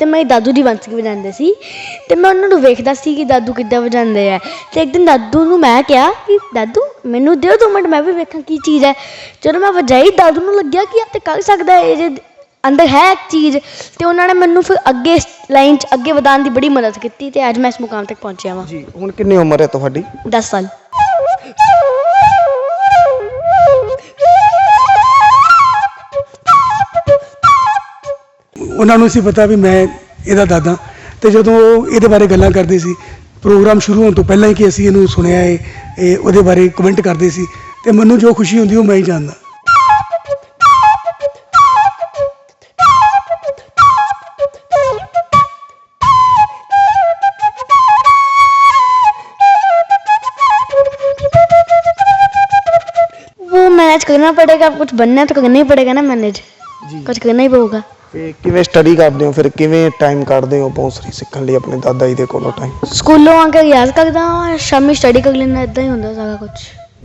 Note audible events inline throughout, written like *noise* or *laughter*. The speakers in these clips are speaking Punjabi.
ਤੇ ਮੇਰੀ ਦਾਦੂ ਦੀ ਬੰਸਰੀ ਵਜਾਉਂਦੇ ਸੀ ਤੇ ਮੈਂ ਉਹਨਾਂ ਨੂੰ ਵੇਖਦਾ ਸੀ ਕਿ ਦਾਦੂ ਕਿੱਦਾਂ ਵਜਾਉਂਦੇ ਆ। ਤੇ ਇੱਕ ਦਿਨ ਦਾਦੂ ਨੂੰ ਮੈਂ ਕਿਹਾ ਕਿ ਦਾਦੂ ਮੈਨੂੰ ਦਿਓ ਦੋ ਮਿੰਟ ਮੈਂ ਵੀ ਵੇਖਾਂ ਕੀ ਚੀਜ਼ ਹੈ। ਜਦੋਂ ਮੈਂ ਵਜਾਈ ਦਾਦੂ ਨੂੰ ਲੱਗਿਆ ਕਿ ਇਹ ਤੇ ਕਰ ਸਕਦਾ ਇਹ ਜੇ ਅੰਦਰ ਹੈ ਇੱਕ ਚੀਜ਼ ਤੇ ਉਹਨਾਂ ਨੇ ਮੈਨੂੰ ਫਿਰ ਅੱਗੇ ਲਾਈਨ 'ਚ ਅੱਗੇ ਵਧਾਉਣ ਦੀ ਬੜੀ ਮਦਦ ਕੀਤੀ ਤੇ ਅੱਜ ਮੈਂ ਇਸ ਮੁਕਾਮ ਤੱਕ ਪਹੁੰਚਿਆ ਹਾਂ ਜੀ ਹੁਣ ਕਿੰਨੀ ਉਮਰ ਹੈ ਤੁਹਾਡੀ? 10 ਸਾਲ। ਉਹਨਾਂ ਨੂੰ ਸੀ ਪਤਾ ਵੀ ਮੈਂ ਇਹਦਾ ਦਾਦਾ ਤੇ ਜਦੋਂ ਉਹ ਇਹਦੇ ਬਾਰੇ ਗੱਲਾਂ ਕਰਦੇ ਸੀ ਪ੍ਰੋਗਰਾਮ ਸ਼ੁਰੂ ਹੋਣ ਤੋਂ ਪਹਿਲਾਂ ਹੀ ਕਿ ਅਸੀਂ ਇਹਨੂੰ ਸੁਣਿਆ ਹੈ ਇਹ ਉਹਦੇ ਬਾਰੇ ਕਮੈਂਟ ਕਰਦੇ ਸੀ ਤੇ ਮੈਨੂੰ ਜੋ ਖੁਸ਼ੀ ਹੁੰਦੀ ਉਹ ਮੈਂ ਹੀ ਜਾਣਦਾ वो मैनेज करना पड़ेगा अब कुछ बनना है तो करना ही पड़ेगा ना मैनेज ਜੀ कुछ करना ही पड़ेगा ਤੇ ਕਿਵੇਂ ਸਟੱਡੀ ਕਰਦੇ ਹੋ? ਫਿਰ ਕਿਵੇਂ ਟਾਈਮ ਕੱਢਦੇ ਹੋ ਬੌਂਸਰੀ ਸਿੱਖਣ ਲਈ ਆਪਣੇ ਦਾਦਾ ਜੀ ਦੇ ਕੋਲੋਂ ਟਾਈਮ ਸਕੂਲੋਂ ਆ ਕੇ ਰਿਆਜ਼ ਕਰਦਾ ਹਾਂ, ਸ਼ਾਮੀ ਸਟੱਡੀ ਕਰ ਲੈਂਦਾ ਇਦਾਂ ਹੀ ਹੁੰਦਾ ਸਾਰਾ ਕੁਝ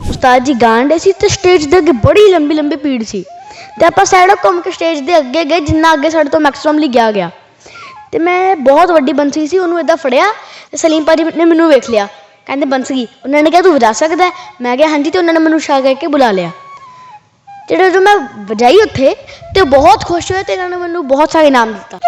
ਉਸਤਾਦ ਜੀ ਗਾਂਡੇ ਸੀ ਤੇ ਸਟੇਜ ਦੇ ਅੱਗੇ ਬੜੀ ਲੰਬੀ ਲੰਬੀ ਭੀੜ ਸੀ। ਤੇ ਆਪਾਂ ਸਾਈਡੋਂ ਘੁੰਮ ਕੇ ਸਟੇਜ ਦੇ ਅੱਗੇ ਗਏ, ਜਿੰਨਾ ਅੱਗੇ ਸਾਡੇ ਤੋਂ ਮੈਕਸਿਮਮ ਲਈ ਗਿਆ ਗਿਆ। ਤੇ ਮੈਂ ਬਹੁਤ ਵੱਡੀ ਬੰਸੀ ਸੀ, ਉਹਨੂੰ ਇਦਾਂ ਫੜਿਆ ਤੇ ਸਲੀਮ ਭਾਜੀ ਨੇ ਮੈਨੂੰ ਵੇਖ ਲਿਆ। ਕਹਿੰਦੇ ਬੰਸਗੀ ਉਹਨਾਂ ਨੇ ਕਿਹਾ ਤੂੰ ਵਜਾ ਸਕਦਾ ਮੈਂ ਕਿਹਾ, ਹਾਂਜੀ, ਤੇ ਉਹਨਾਂ ਨੇ ਮੈਨੂੰ ਸ਼ਾ ਕਰਕੇ ਬੁਲਾ ਲਿਆ। ਜਿਹੜਾ ਜਦੋਂ ਮੈਂ ਵਜਾਈ ਉੱਥੇ, ਤੇ ਬਹੁਤ ਖੁਸ਼ ਹੋਏ ਤੇ ਇਹਨਾਂ ਨੇ ਮੈਨੂੰ ਬਹੁਤ ਸਾਰੇ ਇਨਾਮ ਦਿੱਤਾ।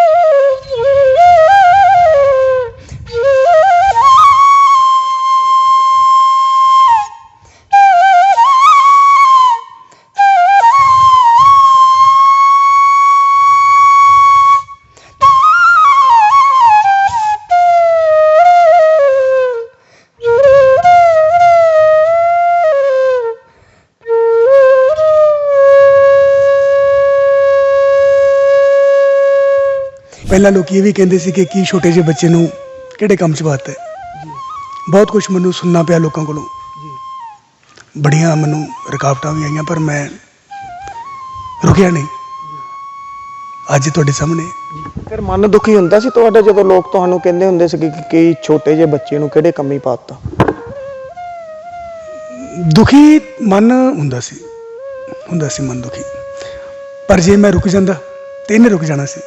ਪਹਿਲਾਂ ਲੋਕੀ ਇਹ ਵੀ ਕਹਿੰਦੇ ਸੀ ਕਿ ਕੀ ਛੋਟੇ ਜਿਹੇ ਬੱਚੇ ਨੂੰ ਕਿਹੜੇ ਕੰਮ 'ਚ ਪਾਤਾ ਹੈ? ਬਹੁਤ ਕੁਝ ਮੈਨੂੰ ਸੁਣਨਾ ਪਿਆ ਲੋਕਾਂ ਕੋਲੋਂ। ਬੜੀਆਂ ਮੈਨੂੰ ਰੁਕਾਵਟਾਂ ਵੀ ਆਈਆਂ ਪਰ ਮੈਂ ਰੁਕਿਆ ਨਹੀਂ। ਅੱਜ ਤੁਹਾਡੇ ਸਾਹਮਣੇ। ਫਿਰ ਮਨ ਦੁਖੀ ਹੁੰਦਾ ਸੀ ਤੁਹਾਡਾ ਜਦੋਂ ਲੋਕ ਤੁਹਾਨੂੰ ਕਹਿੰਦੇ ਹੁੰਦੇ ਸੀ ਕਿ ਕਿ ਛੋਟੇ ਜਿਹੇ ਬੱਚੇ ਨੂੰ ਕਿਹੜੇ ਕੰਮੀ ਪਾਤਾ ਦੁਖੀ ਮਨ ਹੁੰਦਾ ਸੀ। ਹੁੰਦਾ ਸੀ ਮਨ ਦੁਖੀ। ਪਰ ਜੇ ਮੈਂ ਰੁਕ ਜਾਂਦਾ ਤੇ ਇਹਨੇ ਰੁਕ ਜਾਣਾ ਸੀ।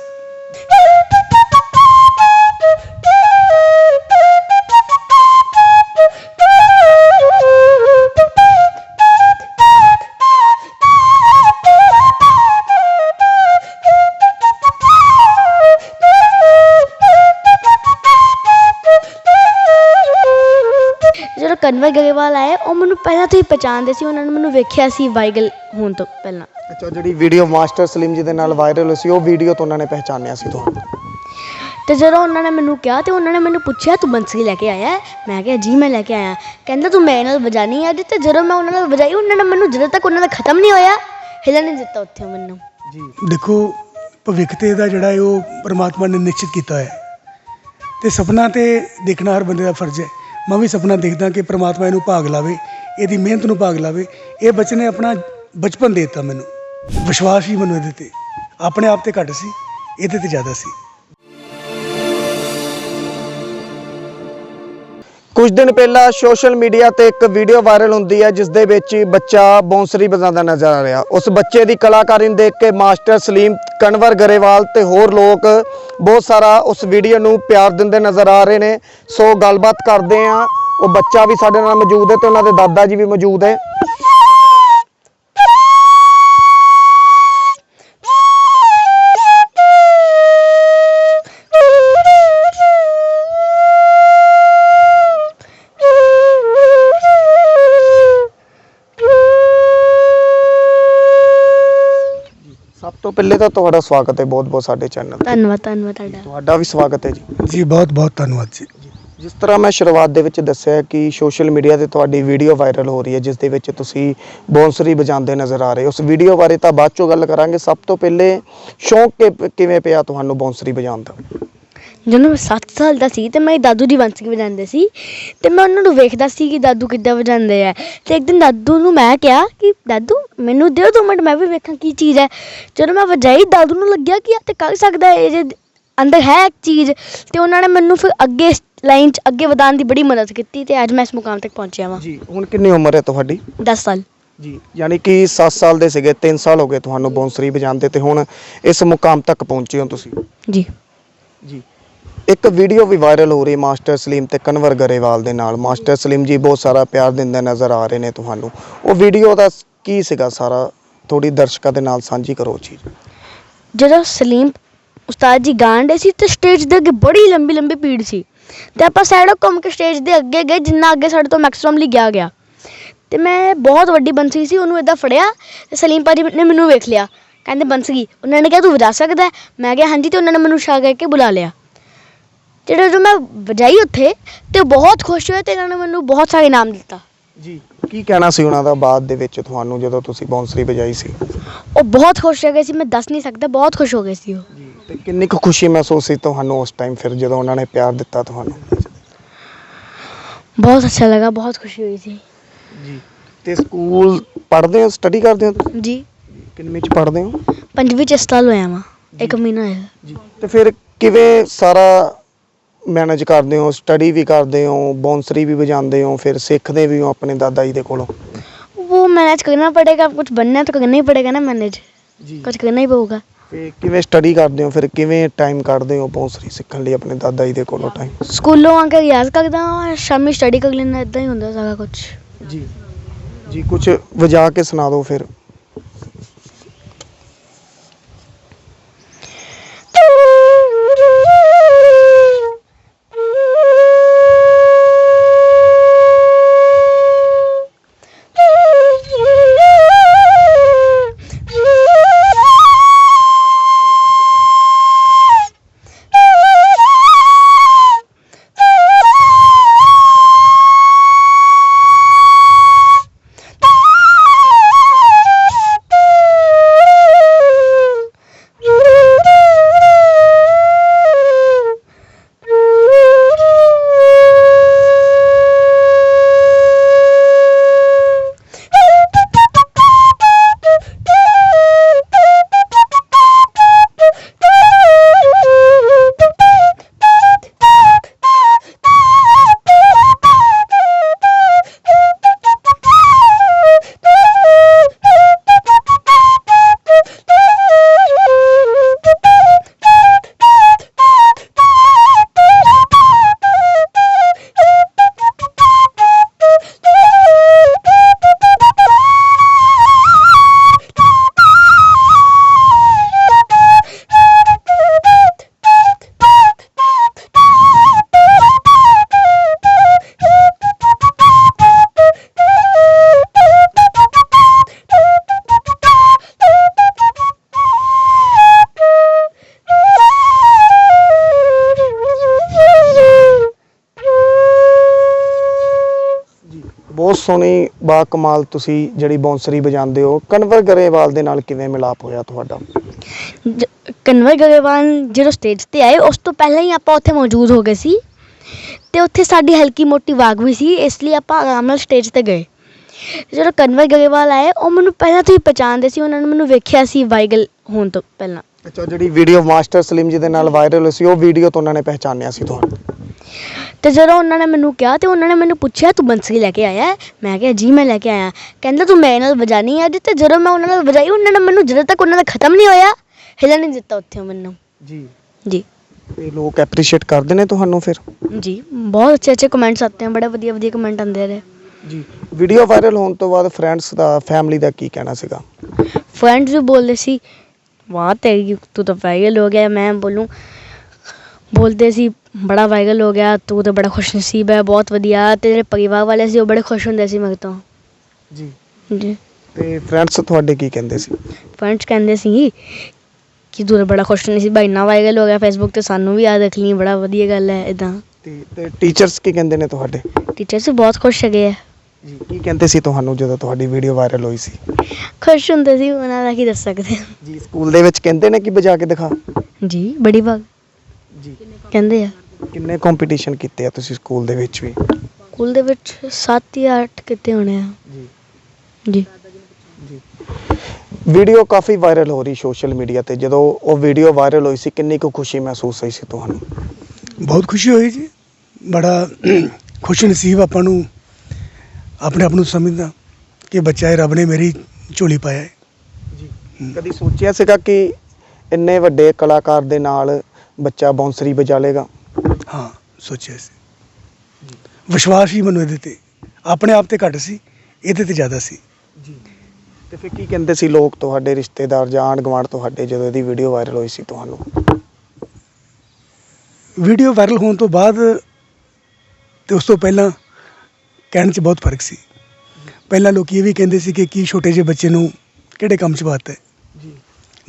ਕਨਵਰ ਗਰੇਵਾਲ ਆਏ ਉਹ ਮੈਨੂੰ ਪਹਿਲਾਂ ਤੋਂ ਹੀ ਪਛਾਣਦੇ ਸੀ ਉਹਨਾਂ ਨੇ ਮੈਨੂੰ ਵੇਖਿਆ ਸੀ ਵਾਇਗਲ ਹੋਣ ਤੋਂ ਪਹਿਲਾਂ। ਅੱਛਾ ਜਿਹੜੀ ਵੀਡੀਓ ਮਾਸਟਰ ਸਲੀਮ ਜੀ ਦੇ ਨਾਲ ਵਾਇਰਲ ਹੋਈ ਸੀ ਉਹ ਵੀਡੀਓ ਤੋਂ ਉਹਨਾਂ ਨੇ ਪਹਿਚਾਨਿਆ ਸੀ ਤੁਹਾਨੂੰ? ਤੇ ਜਦੋਂ ਉਹਨਾਂ ਨੇ ਮੈਨੂੰ ਕਿਹਾ ਤੇ ਉਹਨਾਂ ਨੇ ਮੈਨੂੰ ਪੁੱਛਿਆ ਤੂੰ ਬੰਸਰੀ ਲੈ ਕੇ ਆਇਆ ਹੈ? ਮੈਂ ਕਿਹਾ ਜੀ ਮੈਂ ਲੈ ਕੇ ਆਇਆ। ਕਹਿੰਦਾ ਤੂੰ ਮੇਰੇ ਨਾਲ ਵਜਾਣੀ ਅੱਜ ਤੇ ਜਦੋਂ ਮੈਂ ਉਹਨਾਂ ਨਾਲ ਵਜਾਈ ਉਹਨਾਂ ਨੇ ਮੈਨੂੰ ਜਦੋਂ ਤੱਕ ਉਹਨਾਂ ਦਾ ਖਤਮ ਨਹੀਂ ਹੋਇਆ ਹਿਲਣ ਨਹੀਂ ਦਿੱਤਾ ਉੱਥੇ ਮੈਨੂੰ। ਜੀ। ਦੇਖੋ ਭਵਿੱਖ ਤੇ ਦਾ ਜਿਹੜਾ ਹੈ ਉਹ ਪ੍ਰਮਾਤਮਾ ਨੇ ਨਿਸ਼ਚਿਤ ਕੀਤਾ ਹੈ। ਤੇ ਸੁਪਨਾ ਤੇ ਦੇਖਣਾ ਹਰ ਬੰਦੇ ਦਾ ਫਰਜ਼ ਹੈ। ਮੈਂ ਵੀ ਸੁਪਨਾ ਦੇਖਦਾ ਕਿ ਪ੍ਰਮਾਤਮਾ ਇਹਨੂੰ ਭਾਗ ਲਾਵੇ, ਇਹਦੀ ਮਿਹਨਤ ਨੂੰ ਭਾਗ ਲਾਵੇ। ਇਹ ਬੱਚੇ ਨੇ ਆਪਣਾ ਬਚਪਨ ਦੇ ਦਿੱਤਾ ਮੈਨੂੰ। ਵਿਸ਼ਵਾਸ ਹੀ ਮੈਨੂੰ ਇਹਦੇ ਤੇ, ਆਪਣੇ ਆਪ ਤੇ ਘੱਟ ਸੀ, ਇਹਦੇ ਤੇ ਜ਼ਿਆਦਾ ਸੀ। ਕੁਝ ਦਿਨ ਪਹਿਲਾਂ ਸੋਸ਼ਲ ਮੀਡੀਆ ਤੇ ਇੱਕ ਵੀਡੀਓ ਵਾਇਰਲ ਹੁੰਦੀ ਹੈ, ਜਿਸ ਦੇ ਵਿੱਚ ਬੱਚਾ ਬੌਂਸਰੀ ਵਜਾਉਂਦਾ ਨਜ਼ਰ ਆ ਰਿਹਾ। ਉਸ ਬੱਚੇ ਦੀ ਕਲਾਕਾਰੀ ਨੂੰ ਦੇਖ ਕੇ ਮਾਸਟਰ ਸਲੀਮ ਕਨਵਰ ਗਰੇਵਾਲ ਤੇ ਹੋਰ ਲੋਕ ਬਹੁਤ ਸਾਰਾ ਉਸ ਵੀਡੀਓ ਨੂੰ ਪਿਆਰ ਦਿੰਦੇ ਨਜ਼ਰ ਆ ਰਹੇ ਨੇ। ਸੋ ਗੱਲਬਾਤ ਕਰਦੇ ਆ ਉਹ ਬੱਚਾ ਵੀ ਸਾਡੇ ਨਾਲ ਮੌਜੂਦ ਹੈ ਤੇ ਉਹਨਾਂ ਦੇ ਦਾਦਾ ਜੀ ਵੀ ਮੌਜੂਦ ਹੈ। ਤੋਂ ਪਹਿਲੇ ਤਾਂ ਤੁਹਾਡਾ ਸਵਾਗਤ ਹੈ ਬਹੁਤ ਬਹੁਤ ਸਾਡੇ ਚੈਨਲ ਤੇ। ਧੰਨਵਾਦ ਧੰਨਵਾਦ ਤੁਹਾਡਾ। ਤੁਹਾਡਾ ਵੀ ਸਵਾਗਤ ਹੈ ਜੀ। ਜੀ ਬਹੁਤ ਬਹੁਤ ਧੰਨਵਾਦ ਜੀ। ਜਿਸ ਤਰ੍ਹਾਂ ਮੈਂ ਸ਼ੁਰੂਆਤ ਦੇ ਵਿੱਚ ਦੱਸਿਆ ਕਿ ਸੋਸ਼ਲ ਮੀਡੀਆ ਤੇ ਤੁਹਾਡੀ ਵੀਡੀਓ ਵਾਇਰਲ ਹੋ ਰਹੀ ਹੈ ਜਿਸ ਦੇ ਵਿੱਚ ਤੁਸੀਂ ਬੌਂਸਰੀ ਵਜਾਉਂਦੇ ਨਜ਼ਰ ਆ ਰਹੇ ਹੋ। ਉਸ ਵੀਡੀਓ ਬਾਰੇ ਤਾਂ ਬਾਅਦ ਚੋਂ ਗੱਲ ਕਰਾਂਗੇ। ਸਭ ਤੋਂ ਪਹਿਲੇ ਸ਼ੌਂਕ ਕਿ- ਕਿਵੇਂ ਪਿਆ ਤੁਹਾਨੂੰ ਬੌਂਸਰੀ ਵਜਾਉਣ ਦਾ? ਜਦੋਂ ਮੈਂ 7 ਸਾਲ ਦਾ ਸੀ ਤੇ ਮੇਰੀ ਦਾਦੂ ਦੀ ਬੰਸਰੀ ਵਜਾਉਂਦੇ ਸੀ ਤੇ ਮੈਂ ਉਹਨਾਂ ਨੂੰ ਵੇਖਦਾ ਸੀ ਕਿ ਦਾਦੂ ਕਿੱਦਾਂ ਵਜਾਉਂਦੇ ਆ। ਤੇ ਇੱਕ ਦਿਨ ਦਾਦੂ ਨੂੰ ਮੈਂ ਕਿਹਾ ਕਿ ਦਾਦੂ ਮੈਨੂੰ ਦਿਓ ਦੋ ਮਿੰਟ ਮੈਂ ਵੀ ਵੇਖਾਂ ਕੀ ਚੀਜ਼ ਹੈ। ਜਦੋਂ ਮੈਂ ਵਜਾਈ ਦਾਦੂ ਨੂੰ ਲੱਗਿਆ ਕਿ ਇਹ ਤੇ ਕਰ ਸਕਦਾ ਇਹ ਜੇ ਅੰਦਰ ਹੈ ਇੱਕ ਚੀਜ਼। ਤੇ ਉਹਨਾਂ ਨੇ ਮੈਨੂੰ ਫਿਰ ਅੱਗੇ ਲਾਈਨ 'ਚ ਅੱਗੇ ਵਧਾਉਣ ਦੀ ਬੜੀ ਮਦਦ ਕੀਤੀ ਤੇ ਅੱਜ ਮੈਂ ਇਸ ਮੁਕਾਮ ਤੱਕ ਪਹੁੰਚਿਆ ਹਾਂ ਜੀ ਹੁਣ ਕਿੰਨੀ ਉਮਰ ਹੈ ਤੁਹਾਡੀ? 10 ਸਾਲ। ਜੀ ਯਾਨੀ ਕਿ 7 ਸਾਲ ਦੇ ਸੀਗੇ 3 ਸਾਲ ਹੋ ਗਏ ਤੁਹਾਨੂੰ ਬੌਂਸਰੀ ਵਜਾਉਂਦੇ ਤੇ ਹੁਣ ਇਸ ਮੁਕਾਮ ਤੱਕ ਪਹੁੰਚੇ ਹੋ ਤੁਸੀਂ? ਜੀ। ਜੀ ਇੱਕ ਵੀਡੀਓ ਵੀ ਵਾਇਰਲ ਹੋ ਰਹੀ ਮਾਸਟਰ ਸਲੀਮ ਤੇ ਕਨਵਰ ਗਰੇਵਾਲ ਦੇ ਨਾਲ। ਮਾਸਟਰ ਸਲੀਮ ਜੀ, ਬਹੁਤ ਸਾਰਾ ਪਿਆਰ ਦਿੰਦੇ ਨਜ਼ਰ ਆ ਰਹੇ ਨੇ ਤੁਹਾਨੂੰ। ਉਹ ਵੀਡੀਓ ਦਾ ਕੀ ਸੀਗਾ ਸਾਰਾ? ਥੋੜੀ ਦਰਸ਼ਕਾਂ ਦੇ ਨਾਲ ਸਾਂਝੀ ਕਰੋ ਚੀਜ਼। ਜਦੋਂ ਸਲੀਮ ਉਸਤਾਦ ਜੀ ਗਾਣ ਰਹੇ ਸੀ ਤੇ ਸਟੇਜ ਦੇ ਅੱਗੇ ਬੜੀ ਲੰਬੀ ਲੰਬੀ ਭੀੜ ਸੀ। ਤੇ ਆਪਾਂ ਸਾਈਡੋਂ ਘੁੰਮ ਕੇ ਸਟੇਜ ਦੇ ਅੱਗੇ ਗਏ, ਜਿੰਨਾ ਅੱਗੇ ਸਾਡੇ ਤੋਂ ਮੈਕਸਿਮਮ ਲਈ ਗਿਆ ਗਿਆ। ਤੇ ਮੈਂ ਬਹੁਤ ਵੱਡੀ ਬੰਸੀ ਸੀ, ਉਹਨੂੰ ਇਦਾਂ ਫੜਿਆ ਤੇ ਸਲੀਮ ਭਾਜੀ ਨੇ ਮੈਨੂੰ ਵੇਖ ਲਿਆ। ਕਹਿੰਦੇ, ਬੰਸਗੀ, ਉਹਨਾਂ ਨੇ ਕਿਹਾ, ਤੂੰ ਵਜਾ ਸਕਦਾ ਮੈਂ ਕਿਹਾ, ਹਾਂਜੀ, ਤੇ ਉਹਨਾਂ ਨੇ ਮੈਨੂੰ ਸ਼ਾ ਕਰਕੇ ਬੁਲਾ ਲਿਆ। ਜਿਹੜਾ ਜਦੋਂ ਮੈਂ ਵਜਾਈ ਉੱਥੇ ਤੇ ਬਹੁਤ ਖੁਸ਼ ਹੋਏ ਤੇ ਇਹਨਾਂ ਨੇ ਮੈਨੂੰ ਬਹੁਤ ਸਾਰੇ ਇਨਾਮ ਦਿੱਤਾ। ਜੀ ਕੀ ਕਹਿਣਾ ਸੀ ਉਹਨਾਂ ਦਾ ਬਾਅਦ ਦੇ ਵਿੱਚ ਤੁਹਾਨੂੰ ਜਦੋਂ ਤੁਸੀਂ ਬਾਂਸਰੀ ਵਜਾਈ ਸੀ? ਉਹ ਬਹੁਤ ਖੁਸ਼ ਹੋ ਗਏ ਸੀ ਮੈਂ ਦੱਸ ਨਹੀਂ ਸਕਦਾ ਬਹੁਤ ਖੁਸ਼ ਹੋ ਗਏ ਸੀ ਉਹ। ਜੀ ਤੇ ਕਿੰਨੀ ਕੁ ਖੁਸ਼ੀ ਮਹਿਸੂਸ ਸੀ ਤੁਹਾਨੂੰ ਉਸ ਟਾਈਮ ਫਿਰ ਜਦੋਂ ਉਹਨਾਂ ਨੇ ਪਿਆਰ ਦਿੱਤਾ ਤੁਹਾਨੂੰ? ਬਹੁਤ ਅੱਛਾ ਲਗਾ ਬਹੁਤ ਖੁਸ਼ੀ ਹੋਈ ਸੀ। ਜੀ ਤੇ ਸਕੂਲ ਪੜ੍ਹਦੇ ਹੋ ਸਟੱਡੀ ਕਰਦੇ ਹੋ ਤੁਸੀਂ? ਜੀ। ਕਿੰਨਵੀਂ ਚ ਪੜ੍ਹਦੇ ਹੋ? ਪੰਜਵੀਂ ਚ ਸਟਾਲ ਹੋਇਆ ਵਾ ਇੱਕ ਮਹੀਨਾ ਹੋਇਆ। ਜੀ ਤੇ ਫਿਰ ਕਿਵੇਂ ਸਾਰਾ ਮੈਨੇਜ ਕਰਦੇ ਹੋ ਸਟੱਡੀ ਵੀ ਕਰਦੇ ਹੋ ਬਾਂਸਰੀ ਵੀ ਵਜਾਉਂਦੇ ਹੋ ਫਿਰ ਸਿੱਖਦੇ ਵੀ ਹੋ ਆਪਣੇ ਦਾਦਾ ਜੀ ਦੇ ਕੋਲੋਂ वो मैनेज करना पड़ेगा अब कुछ बनना है तो करना ही पड़ेगा ना मैनेज ਜੀ कुछ करना ही पड़ेगा ਤੇ ਕਿਵੇਂ ਸਟੱਡੀ ਕਰਦੇ ਹੋ ਫਿਰ ਕਿਵੇਂ ਟਾਈਮ ਕੱਢਦੇ ਹੋ ਬਾਂਸਰੀ ਸਿੱਖਣ ਲਈ ਆਪਣੇ ਦਾਦਾ ਜੀ ਦੇ ਕੋਲੋਂ ਟਾਈਮ ਸਕੂਲੋਂ ਆ ਕੇ ਰਿਆਜ਼ ਕਰਦਾ ਵਾਂ, ਸ਼ਾਮੀ ਸਟੱਡੀ ਕਰ ਲੈਂਦਾ ਇਦਾਂ ਹੀ ਹੁੰਦਾ ਸਾਰਾ ਕੁਝ ਜੀ ਜੀ ਕੁਝ ਵਜਾ ਕੇ ਸੁਣਾ ਦਿਓ ਫਿਰ ਬਹੁਤ ਸੋਹਣੀ ਬਾ ਕਮਾਲ ਤੁਸੀਂ ਜਿਹੜੀ ਬਾਂਸਰੀ ਵਜਾਉਂਦੇ ਹੋ। ਕਨਵਰ ਗਰੇਵਾਲ ਦੇ ਨਾਲ ਕਿਵੇਂ ਮਿਲਾਪ ਹੋਇਆ ਤੁਹਾਡਾ? ਕਨਵਰ ਗਰੇਵਾਲ ਜਦੋਂ ਸਟੇਜ ਤੇ ਆਏ ਉਸ ਤੋਂ ਪਹਿਲਾਂ ਹੀ ਆਪਾਂ ਉੱਥੇ ਮੌਜੂਦ ਹੋ ਗਏ ਸੀ। ਤੇ ਉੱਥੇ ਸਾਡੀ ਹਲਕੀ ਮੋਟੀ ਵਾਗ ਵੀ ਸੀ ਇਸ ਲਈ ਆਪਾਂ ਆਰਾਮ ਨਾਲ ਸਟੇਜ ਤੇ ਗਏ। ਜਦੋਂ ਕਨਵਰ ਗਰੇਵਾਲ ਆਏ ਉਹ ਮੈਨੂੰ ਪਹਿਲਾਂ ਤੋਂ ਹੀ ਪਛਾਣਦੇ ਸੀ ਉਹਨਾਂ ਨੇ ਮੈਨੂੰ ਵੇਖਿਆ ਸੀ ਵਾਇਗਲ ਹੋਣ ਤੋਂ ਪਹਿਲਾਂ। ਅੱਛਾ ਜਿਹੜੀ ਵੀਡੀਓ ਮਾਸਟਰ ਸਲੀਮ ਜੀ ਦੇ ਨਾਲ ਵਾਇਰਲ ਹੋਈ ਸੀ ਉਹ ਵੀਡੀਓ ਤੋਂ ਉਹਨਾਂ ਨੇ ਪਹਿਚਾਨਿਆ ਸੀ ਤੁਹਾਨੂੰ? ਤੇ ਜਦੋਂ ਉਹਨਾਂ ਨੇ ਮੈਨੂੰ ਕਿਹਾ ਤੇ ਉਹਨਾਂ ਨੇ ਮੈਨੂੰ ਪੁੱਛਿਆ ਤੂੰ ਬੰਸਰੀ ਲੈ ਕੇ ਆਇਆ ਹੈ? ਮੈਂ ਕਿਹਾ ਜੀ ਮੈਂ ਲੈ ਕੇ ਆਇਆ ਕਹਿੰਦਾ ਤੂੰ ਮੇਰੇ ਨਾਲ ਵਜਾਣੀ ਹੈ ਅੱਜ ਤੇ ਜਦੋਂ ਮੈਂ ਉਹਨਾਂ ਨਾਲ ਵਜਾਈ ਉਹਨਾਂ ਨੇ ਮੈਨੂੰ ਜਦੋਂ ਤੱਕ ਉਹਨਾਂ ਦਾ ਖਤਮ ਨਹੀਂ ਹੋਇਆ ਹਿੱਲਣ ਨਹੀਂ ਦਿੱਤਾ ਉੱਥੇ ਮੈਨੂੰ ਜੀ ਜੀ ਤੇ ਲੋਕ ਐਪਰੀਸ਼ੀਏਟ ਕਰਦੇ ਨੇ ਤੁਹਾਨੂੰ ਫਿਰ ਜੀ ਬਹੁਤ ਅੱਛੇ ਅੱਛੇ ਕਮੈਂਟਸ ਆਤੇ ਹਨ ਬੜੇ ਵਧੀਆ ਵਧੀਆ ਕਮੈਂਟ ਆਉਂਦੇ ਰਹੇ ਜੀ ਵੀਡੀਓ ਵਾਇਰਲ ਹੋਣ ਤੋਂ ਬਾਅਦ ਫਰੈਂਡਸ ਦਾ ਫੈਮਿਲੀ ਦਾ ਕੀ ਕਹਿਣਾ ਸੀਗਾ फ्रेंड्स भी बोल रहे सी वाह तेरी तू तो वायरल हो गया मैं बोलूँ ਬੋਲਦੇ ਸੀ ਬੜਾ ਵਾਇਰਲ ਹੋ ਗਿਆ ਤੂੰ ਤਾਂ ਬੜਾ ਖੁਸ਼ ਨਸੀਬ ਹੈ ਬਹੁਤ ਵਧੀਆ ਤੇ ਜਿਹੜੇ ਪਰਿਵਾਰ ਵਾਲੇ ਸੀ ਉਹ ਬੜੇ ਖੁਸ਼ ਹੁੰਦੇ ਸੀ ਮੇਰੇ ਤੋਂ ਜੀ ਜੀ ਤੇ ਫਰੈਂਡਸ ਤੁਹਾਡੇ ਕੀ ਕਹਿੰਦੇ ਸੀ ਫਰੈਂਡਸ ਕਹਿੰਦੇ ਸੀ ਕਿ ਤੂੰ ਬੜਾ ਖੁਸ਼ ਨਸੀਬ ਹੈ ਇੰਨਾ ਵਾਇਰਲ ਹੋ ਗਿਆ ਫੇਸਬੁੱਕ ਤੇ ਸਾਨੂੰ ਵੀ ਯਾਦ ਰੱਖ ਬੜਾ ਵਧੀਆ ਗੱਲ ਹੈ ਇਦਾਂ ਤੇ ਟੀਚਰਸ ਕੀ ਕਹਿੰਦੇ ਨੇ ਤੁਹਾਡੇ ਟੀਚਰਸ ਬਹੁਤ ਖੁਸ਼ ਹੈਗੇ ਆ ਜੀ ਕੀ ਕਹਿੰਦੇ ਸੀ ਤੁਹਾਨੂੰ ਜਦੋਂ ਤੁਹਾਡੀ ਵੀਡੀਓ ਵਾਇਰਲ ਹੋਈ ਸੀ ਖੁਸ਼ ਹੁੰਦੇ ਸੀ ਉਹਨਾਂ ਦਾ ਕੀ ਦੱਸ ਸਕਦੇ ਜੀ ਸਕੂਲ ਦੇ ਵਿੱਚ ਕਹਿੰਦੇ ਨੇ ਕਿ ਵਜਾ ਕੇ ਦਿਖਾ ਜੀ ਬੜੀ ਵਾਰ ਜੀ। ਕਹਿੰਦੇ ਆ। ਕਿੰਨੇ ਕੰਪੀਟੀਸ਼ਨ ਕੀਤੇ ਆ ਤੁਸੀਂ ਸਕੂਲ ਦੇ ਵਿੱਚ ਵੀ? ਸਕੂਲ ਦੇ ਵਿੱਚ 7 ਜਾਂ 8 ਕਿਤੇ ਹੋਣੇ ਆ। ਜੀ। ਜੀ। ਜੀ। ਵੀਡੀਓ ਕਾਫੀ ਵਾਇਰਲ ਹੋ ਰਹੀ ਸੋਸ਼ਲ ਮੀਡੀਆ ਤੇ। ਜਦੋਂ ਉਹ ਵੀਡੀਓ ਵਾਇਰਲ ਹੋਈ ਸੀ ਕਿੰਨੀ ਕੁ ਖੁਸ਼ੀ ਮਹਿਸੂਸ ਹੋਈ ਸੀ ਤੁਹਾਨੂੰ? ਬਹੁਤ ਖੁਸ਼ੀ ਹੋਈ ਜੀ। ਬੜਾ *clears throat* ਖੁਸ਼ ਨਸੀਬ ਆਪਾਂ ਨੂੰ ਆਪਣੇ ਆਪ ਨੂੰ ਸਮਝਦਾ ਕਿ ਬੱਚਾ ਇਹ ਰੱਬ ਨੇ ਮੇਰੀ ਝੋਲੀ ਪਾਇਆ ਹੈ। ਜੀ। ਕਦੀ ਸੋਚਿਆ ਸੀਗਾ ਕਿ ਇੰਨੇ ਵੱਡੇ ਕਲਾਕਾਰ ਦੇ ਨਾਲ ਬੱਚਾ ਬੌਂਸਰੀ ਵਜਾ ਲੇਗਾ। ਹਾਂ ਸੋਚਿਆ ਸੀ। ਵਿਸ਼ਵਾਸ ਹੀ ਮੈਨੂੰ ਇਹਦੇ ਤੇ ਆਪਣੇ ਆਪ ਤੇ ਘੱਟ ਸੀ ਇਹਦੇ ਤੇ ਜ਼ਿਆਦਾ ਸੀ। ਤੇ ਫਿਰ ਕੀ ਕਹਿੰਦੇ ਸੀ ਲੋਕ ਤੁਹਾਡੇ ਰਿਸ਼ਤੇਦਾਰ ਜਾਂ ਆਂਢ ਗੁਆਂਢ ਤੁਹਾਡੇ ਜਦੋਂ ਇਹਦੀ ਵੀਡੀਓ ਵਾਇਰਲ ਹੋਈ ਸੀ ਤੁਹਾਨੂੰ? ਵੀਡੀਓ ਵਾਇਰਲ ਹੋਣ ਤੋਂ ਬਾਅਦ ਤੇ ਉਸ ਤੋਂ ਪਹਿਲਾਂ ਕਹਿਣ 'ਚ ਬਹੁਤ ਫ਼ਰਕ ਸੀ। ਪਹਿਲਾਂ ਲੋਕੀ ਇਹ ਵੀ ਕਹਿੰਦੇ ਸੀ ਕਿ ਕੀ ਛੋਟੇ ਜਿਹੇ ਬੱਚੇ ਨੂੰ ਕਿਹੜੇ ਕੰਮ 'ਚ ਪਾਤਾ ਹੈ। ਜੀ।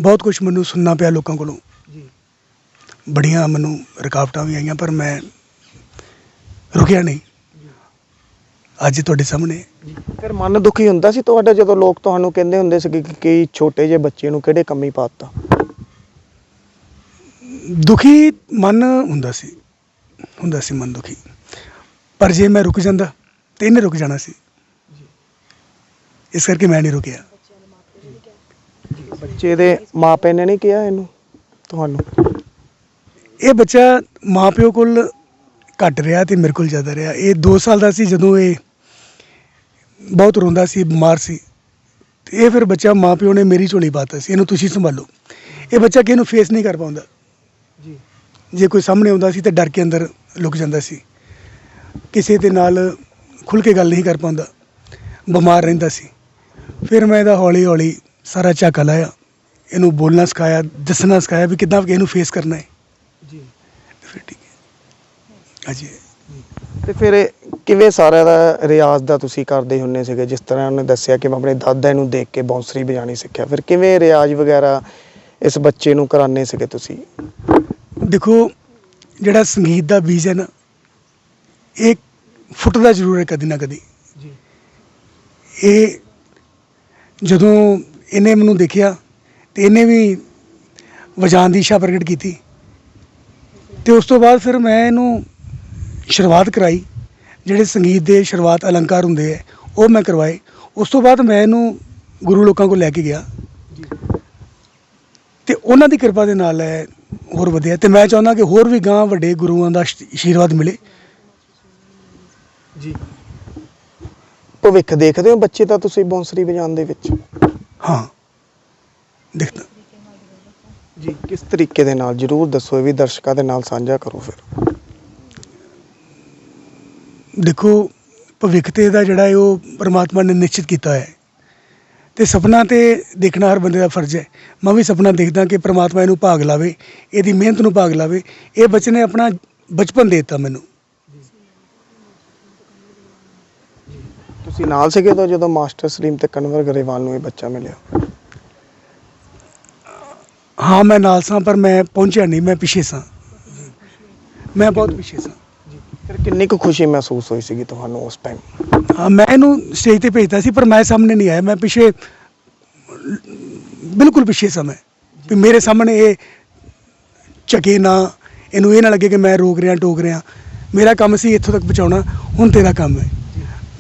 ਬਹੁਤ ਕੁਝ ਮੈਨੂੰ ਸੁਣਨਾ ਪਿਆ ਲੋਕਾਂ ਕੋਲੋਂ। ਜੀ। ਬੜੀਆਂ ਮੈਨੂੰ ਰੁਕਾਵਟਾਂ ਵੀ ਆਈਆਂ ਪਰ ਮੈਂ ਰੁਕਿਆ ਨਹੀਂ। ਅੱਜ ਤੁਹਾਡੇ ਸਾਹਮਣੇ। ਫਿਰ ਮਨ ਦੁਖੀ ਹੁੰਦਾ ਸੀ ਤੁਹਾਡਾ ਜਦੋਂ ਲੋਕ ਤੁਹਾਨੂੰ ਕਹਿੰਦੇ ਹੁੰਦੇ ਸੀ ਕਿ ਕਿ ਛੋਟੇ ਜਿਹੇ ਬੱਚੇ ਨੂੰ ਕਿਹੜੇ ਕੰਮੀ ਪਾਤਾ? ਦੁਖੀ ਮਨ ਹੁੰਦਾ ਸੀ ਹੁੰਦਾ ਸੀ ਮਨ ਦੁਖੀ। ਪਰ ਜੇ ਮੈਂ ਰੁਕ ਜਾਂਦਾ ਤੇ ਇਹਨੇ ਰੁਕ ਜਾਣਾ ਸੀ। ਇਸ ਕਰਕੇ ਮੈਂ ਨਹੀਂ ਰੁਕਿਆ। ਬੱਚੇ ਦੇ ਮਾਪੇ ਨੇ ਨਹੀਂ ਕਿਹਾ ਇਹਨੂੰ? ਤੁਹਾਨੂੰ? ਇਹ ਬੱਚਾ ਮਾਪਿਓ ਕੋਲ ਘੱਟ ਰਿਹਾ ਤੇ ਮੇਰੇ ਕੋਲ ਜ਼ਿਆਦਾ ਰਿਹਾ। ਇਹ 2 ਸਾਲ ਦਾ ਸੀ ਜਦੋਂ ਇਹ ਬਹੁਤ ਰੋਂਦਾ ਸੀ ਬਿਮਾਰ ਸੀ। ਤੇ ਇਹ ਫਿਰ ਬੱਚਾ ਮਾਪਿਓ ਨੇ ਮੇਰੀ ਝੋਲੀ ਪਾਤਾ ਸੀ। ਇਹਨੂੰ ਤੁਸੀਂ ਸੰਭਾਲੋ। ਇਹ ਬੱਚਾ ਕਿਸੇ ਨੂੰ ਫੇਸ ਨਹੀਂ ਕਰ ਪਾਉਂਦਾ। ਜੀ। ਜੇ ਕੋਈ ਸਾਹਮਣੇ ਆਉਂਦਾ ਸੀ ਤੇ ਡਰ ਕੇ ਅੰਦਰ ਲੁਕ ਜਾਂਦਾ ਸੀ। ਕਿਸੇ ਦੇ ਨਾਲ ਖੁੱਲ ਕੇ ਗੱਲ ਨਹੀਂ ਕਰ ਪਾਉਂਦਾ। ਬਿਮਾਰ ਰਹਿੰਦਾ ਸੀ। ਫਿਰ ਮੈਂ ਇਹਦਾ ਹੌਲੀ ਹੌਲੀ ਸਾਰਾ ਝਾਕਾ ਲਾਇਆ। ਇਹਨੂੰ ਬੋਲਣਾ ਸਿਖਾਇਆ ਦੱਸਣਾ ਸਿਖਾਇਆ ਵੀ ਕਿੱਦਾਂ ਇਹਨੂੰ ਫੇਸ ਕਰਨਾ ਹੈ। ਹਾਂਜੀ। ਤੇ ਫਿਰ ਕਿਵੇਂ ਸਾਰਾ ਦਾ ਰਿਆਜ਼ ਦਾ ਤੁਸੀਂ ਕਰਦੇ ਹੁੰਨੇ ਸੀਗੇ? ਜਿਸ ਤਰ੍ਹਾਂ ਉਹਨੇ ਦੱਸਿਆ ਕਿ ਮੈਂ ਆਪਣੇ ਦਾਦਾ ਨੂੰ ਦੇਖ ਕੇ ਬੌਂਸਰੀ ਵਜਾਣੀ ਸਿੱਖਿਆ। ਫਿਰ ਕਿਵੇਂ ਰਿਆਜ਼ ਵਗੈਰਾ ਇਸ ਬੱਚੇ ਨੂੰ ਕਰਾਣੇ ਸੀਗੇ ਤੁਸੀਂ? ਦੇਖੋ ਜਿਹੜਾ ਸੰਗੀਤ ਦਾ ਬੀਜ ਹੈ ਨਾ ਇਹ ਫੁੱਟਦਾ ਜ਼ਰੂਰ ਹੈ ਕਦੀ ਨਾ ਕਦੀ। ਜੀ। ਇਹ ਜਦੋਂ ਇਹਨੇ ਮੈਨੂੰ ਦੇਖਿਆ ਤੇ ਇਹਨੇ ਵੀ ਵਜਾਉਣ ਦੀ ਇੱਛਾ ਪ੍ਰਗਟ ਕੀਤੀ। ਤੇ ਉਸ ਤੋਂ ਬਾਅਦ ਫਿਰ ਮੈਂ ਇਹਨੂੰ ਸ਼ੁਰੂਆਤ ਕਰਾਈ ਜਿਹੜੇ ਸੰਗੀਤ ਦੇ ਸ਼ੁਰੂਆਤ ਅਲੰਕਾਰ ਹੁੰਦੇ ਹੈ ਉਹ ਮੈਂ ਕਰਵਾਏ। ਉਸ ਤੋਂ ਬਾਅਦ ਮੈਂ ਇਹਨੂੰ ਗੁਰੂ ਲੋਕਾਂ ਕੋਲ ਲੈ ਕੇ ਗਿਆ। ਜੀ ਤੇ ਉਹਨਾਂ ਦੀ ਕਿਰਪਾ ਦੇ ਨਾਲ ਹੈ ਹੋਰ ਵਧਿਆ ਤੇ ਮੈਂ ਚਾਹੁੰਦਾ ਕਿ ਹੋਰ ਵੀ ਗਾਂ ਵੱਡੇ ਗੁਰੂਆਂ ਦਾ ਆਸ਼- ਆਸ਼ੀਰਵਾਦ ਮਿਲੇ। ਜੀ। ਭਵਿੱਖ ਦੇਖਦੇ ਹੋ ਬੱਚੇ ਦਾ ਤੁਸੀਂ ਬੌਂਸਰੀ ਵਜਾਉਣ ਦੇ ਵਿੱਚ? ਹਾਂ। ਦੇਖਦਾ। ਜੀ। ਕਿਸ ਤਰੀਕੇ ਦੇ ਨਾਲ? ਜਰੂਰ ਦੱਸੋ ਇਹ ਵੀ ਦਰਸ਼ਕਾਂ ਦੇ ਨਾਲ ਸਾਂਝਾ ਕਰੋ ਫਿਰ। ਦੇਖੋ ਭਵਿੱਖ ਤੇ ਦਾ ਜਿਹੜਾ ਹੈ ਉਹ ਪ੍ਰਮਾਤਮਾ ਨੇ ਨਿਸ਼ਚਿਤ ਕੀਤਾ ਹੈ। ਤੇ ਸੁਪਨਾ ਤੇ ਦੇਖਣਾ ਹਰ ਬੰਦੇ ਦਾ ਫਰਜ਼ ਹੈ। ਮੈਂ ਵੀ ਸੁਪਨਾ ਦੇਖਦਾ ਕਿ ਪ੍ਰਮਾਤਮਾ ਇਹਨੂੰ ਭਾਗ ਲਾਵੇ ਇਹਦੀ ਮਿਹਨਤ ਨੂੰ ਭਾਗ ਲਾਵੇ। ਇਹ ਬੱਚੇ ਨੇ ਆਪਣਾ ਬਚਪਨ ਦੇ ਦਿੱਤਾ ਮੈਨੂੰ। ਤੁਸੀਂ ਨਾਲ ਸੀਗੇ ਉਦੋਂ ਜਦੋਂ ਮਾਸਟਰ ਸਲੀਮ ਤੇ ਕਨਵਰ ਗਰੇਵਾਲ ਨੂੰ ਇਹ ਬੱਚਾ ਮਿਲਿਆ? ਹਾਂ ਮੈਂ ਨਾਲ ਸਾਂ ਪਰ ਮੈਂ ਪਹੁੰਚਿਆ ਨਹੀਂ। ਮੈਂ ਪਿੱਛੇ ਸਾਂ। ਮੈਂ ਬਹੁਤ ਪਿੱਛੇ ਸਾਂ। ਫਿਰ ਕਿੰਨੀ ਕੁ ਖੁਸ਼ੀ ਮਹਿਸੂਸ ਹੋਈ ਸੀਗੀ ਤੁਹਾਨੂੰ ਉਸ ਟਾਈਮ ਹਾਂ, ਮੈਂ ਇਹਨੂੰ ਸਟੇਜ ਤੇ ਭੇਜਦਾ ਸੀ, ਪਰ ਮੈਂ ਸਾਹਮਣੇ ਨਹੀਂ ਆਇਆ। ਮੈਂ ਪਿੱਛੇ, ਬਿਲਕੁਲ ਪਿੱਛੇ ਸਮਾਂ। ਵੀ ਮੇਰੇ ਸਾਹਮਣੇ ਇਹ ਝਕੇ ਨਾ, ਇਹਨੂੰ ਇਹ ਨਾ ਲੱਗੇ ਕਿ ਮੈਂ ਰੋਕ ਰਿਹਾ, ਟੋਕ ਰਿਹਾ। ਮੇਰਾ ਕੰਮ ਸੀ ਇੱਥੋਂ ਤੱਕ ਪਹੁੰਚਾਉਣਾ। ਹੁਣ ਤੇਰਾ ਕੰਮ ਹੈ।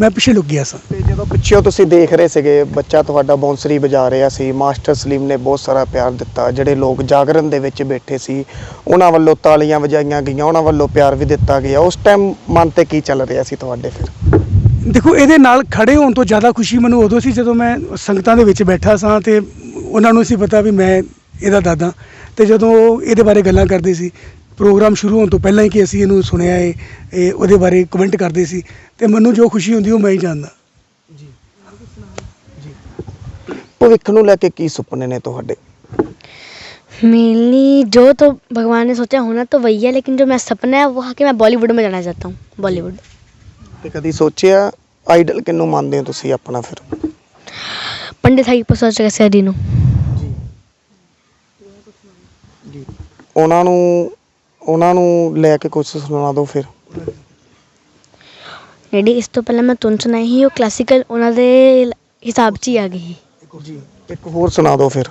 ਮੈਂ ਪਿੱਛੇ ਲੁਕ ਗਿਆ ਸਾਂ। ਤੇ ਜਦੋਂ ਪਿੱਛੇ ਤੁਸੀਂ ਦੇਖ ਰਹੇ ਸੀਗੇ ਬੱਚਾ ਤੁਹਾਡਾ ਬੌਂਸਰੀ ਵਜਾ ਰਿਹਾ ਸੀ ਮਾਸਟਰ ਸਲੀਮ ਨੇ ਬਹੁਤ ਸਾਰਾ ਪਿਆਰ ਦਿੱਤਾ ਜਿਹੜੇ ਲੋਕ ਜਾਗਰਣ ਦੇ ਵਿੱਚ ਬੈਠੇ ਸੀ ਉਹਨਾਂ ਵੱਲੋਂ ਤਾਲੀਆਂ ਵਜਾਈਆਂ ਗਈਆਂ ਉਹਨਾਂ ਵੱਲੋਂ ਪਿਆਰ ਵੀ ਦਿੱਤਾ ਗਿਆ। ਉਸ ਟਾਈਮ ਮਨ ਤੇ ਕੀ ਚੱਲ ਰਿਹਾ ਸੀ ਤੁਹਾਡੇ ਫਿਰ? ਦੇਖੋ ਇਹਦੇ ਨਾਲ ਖੜੇ ਹੋਣ ਤੋਂ ਜ਼ਿਆਦਾ ਖੁਸ਼ੀ ਮੈਨੂੰ ਉਦੋਂ ਸੀ ਜਦੋਂ ਮੈਂ ਸੰਗਤਾਂ ਦੇ ਵਿੱਚ ਬੈਠਾ ਸਾਂ ਤੇ ਉਹਨਾਂ ਨੂੰ ਸੀ ਪਤਾ ਵੀ ਮੈਂ ਇਹਦਾ ਦਾਦਾ। ਤੇ ਜਦੋਂ ਉਹ ਇਹਦੇ ਬਾਰੇ ਗੱਲਾਂ ਕਰਦੇ ਸੀ ਪ੍ਰੋਗਰਾਮ ਸ਼ੁਰੂ ਹੋਣ ਤੋਂ ਪਹਿਲਾਂ ਹੀ ਕਿ ਅਸੀਂ ਇਹਨੂੰ ਸੁਣਿਆ ਹੈ ਇਹ ਉਹਦੇ ਬਾਰੇ ਕਮੈਂਟ ਕਰਦੇ ਸੀ ਤੇ ਮੈਨੂੰ ਜੋ ਖੁਸ਼ੀ ਹੁੰਦੀ ਉਹ ਮੈਂ ਹੀ ਜਾਣਦਾ ਭਵਿੱਖ ਨੂੰ ਲੈ ਕੇ ਕੀ ਸੁਪਨੇ ਨੇ ਤੁਹਾਡੇ मेनली जो तो भगवान ने सोचा होना तो वही है लेकिन जो मेरा सपना है वो है कि मैं बॉलीवुड में जाना चाहता हूँ बॉलीवुड ਤੇ ਕਦੀ ਸੋਚਿਆ ਆਈਡਲ ਕਿੰਨੂੰ ਮੰਨਦੇ ਹੋ ਤੁਸੀਂ ਆਪਣਾ ਫਿਰ पंडित हरी प्रसाद कैसे दिनों ਉਹਨਾਂ ਨੂੰ ਉਹਨਾਂ ਨੂੰ ਲੈ ਕੇ ਕੁਝ ਸੁਣਾ ਦਿਓ ਫਿਰ। ਡੈਡੀ ਇਸ ਤੋਂ ਪਹਿਲਾਂ ਮੈਂ ਤੁਹਾਨੂੰ ਸੁਣਾਈ ਸੀ ਉਹ ਕਲਾਸੀਕਲ ਉਹਨਾਂ ਦੇ ਹਿਸਾਬ 'ਚ ਹੀ ਆ ਗਈ ਜੀ ਇੱਕ ਹੋਰ ਸੁਣਾ ਦਿਓ ਫਿਰ।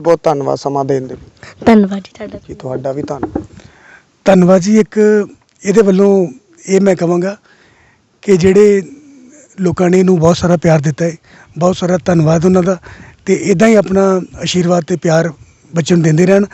ਬਹੁਤ ਧੰਨਵਾਦ ਸਮਾਂ ਦੇਣ ਦੇ ਲਈ। ਧੰਨਵਾਦ ਜੀ ਤੁਹਾਡਾ। ਜੀ ਤੁਹਾਡਾ ਵੀ ਧੰਨਵਾਦ ਧੰਨਵਾਦ ਜੀ ਇੱਕ ਇਹਦੇ ਵੱਲੋਂ ਇਹ ਮੈਂ ਕਹਾਂਗਾ ਕਿ ਜਿਹੜੇ ਲੋਕਾਂ ਨੇ ਇਹਨੂੰ ਬਹੁਤ ਸਾਰਾ ਪਿਆਰ ਦਿੱਤਾ ਹੈ ਬਹੁਤ ਸਾਰਾ ਧੰਨਵਾਦ ਉਹਨਾਂ ਦਾ ਤੇ ਇਦਾਂ ਹੀ ਆਪਣਾ ਆਸ਼ੀਰਵਾਦ ਤੇ ਪਿਆਰ ਬੱਚੇ ਨੂੰ ਦਿੰਦੇ ਰਹਿਣ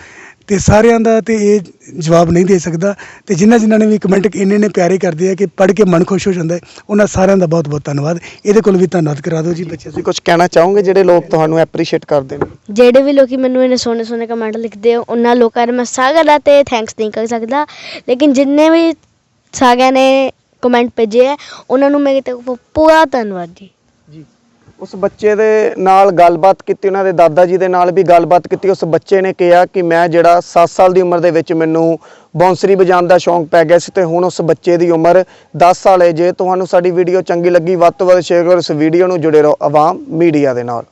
ਤੇ ਸਾਰਿਆਂ ਦਾ ਤੇ ਇਹ ਜਵਾਬ ਨਹੀਂ ਦੇ ਸਕਦਾ ਤੇ ਜਿਨ੍ਹਾਂ ਜਿਨ੍ਹਾਂ ਨੇ ਵੀ ਕਮੈਂਟ ਇੰਨੇ ਨੇ ਪਿਆਰੇ ਕਰਦੇ ਆ ਕਿ ਪੜ੍ਹ ਕੇ ਮਨ ਖੁਸ਼ ਹੋ ਜਾਂਦਾ ਹੈ ਉਹਨਾਂ ਸਾਰਿਆਂ ਦਾ ਬਹੁਤ ਬਹੁਤ ਧੰਨਵਾਦ। ਇਹਦੇ ਕੋਲ ਵੀ ਧੰਨਵਾਦ ਕਰਾ ਦਿਓ ਜੀ ਬੱਚੇ ਤੁਸੀਂ ਕੁਝ ਕਹਿਣਾ ਚਾਹੋਗੇ ਜਿਹੜੇ ਲੋਕ ਤੁਹਾਨੂੰ ਐਪਰੀਸ਼ੀਏਟ ਕਰਦੇ ਨੇ? ਜਿਹੜੇ ਵੀ ਲੋਕੀ ਮੈਨੂੰ ਇਹਨੇ ਸੋਹਣੇ ਸੋਹਣੇ ਕਮੈਂਟ ਲਿਖਦੇ ਆ ਉਹਨਾਂ ਲੋਕਾਂ ਨੂੰ ਮੈਂ ਸਾਰਿਆਂ ਦਾ ਤੇ ਥੈਂਕਸ ਨਹੀਂ ਕਰ ਸਕਦਾ। ਲੇਕਿਨ ਜਿੰਨੇ ਵੀ ਸਾਰਿਆਂ ਨੇ ਕਮੈਂਟ ਭੇਜੇ ਆ ਉਹਨਾਂ ਨੂੰ ਮੇਰੇ ਤਰਫੋਂ ਪੂਰਾ ਧੰਨਵਾਦ ਜੀ। ਉਸ ਬੱਚੇ ਦੇ ਨਾਲ ਗੱਲਬਾਤ ਕੀਤੀ, ਉਹਨਾਂ ਦੇ ਦਾਦਾ ਜੀ ਦੇ ਨਾਲ ਵੀ ਗੱਲਬਾਤ ਕੀਤੀ, ਉਸ ਬੱਚੇ ਨੇ ਕਿਹਾ ਕਿ ਮੈਂ ਜਿਹੜਾ 7 ਸਾਲ ਦੀ ਉਮਰ ਦੇ ਵਿੱਚ ਮੈਨੂੰ ਬਾਂਸਰੀ ਵਜਾਉਣ ਦਾ ਸ਼ੌਂਕ ਪੈ ਗਿਆ ਸੀ ਤੇ ਹੁਣ ਉਸ ਬੱਚੇ ਦੀ ਉਮਰ 10 ਸਾਲ ਹੈ। ਜੇ ਤੁਹਾਨੂੰ ਸਾਡੀ ਵੀਡੀਓ ਚੰਗੀ ਲੱਗੀ, ਵੱਧ ਤੋਂ ਵੱਧ ਸ਼ੇਅਰ ਕਰੋ, ਇਸ ਵੀਡੀਓ ਨੂੰ ਜੁੜੇ ਰਹੋ, ਆਵਾਮ ਮੀਡੀਆ ਦੇ ਨਾਲ।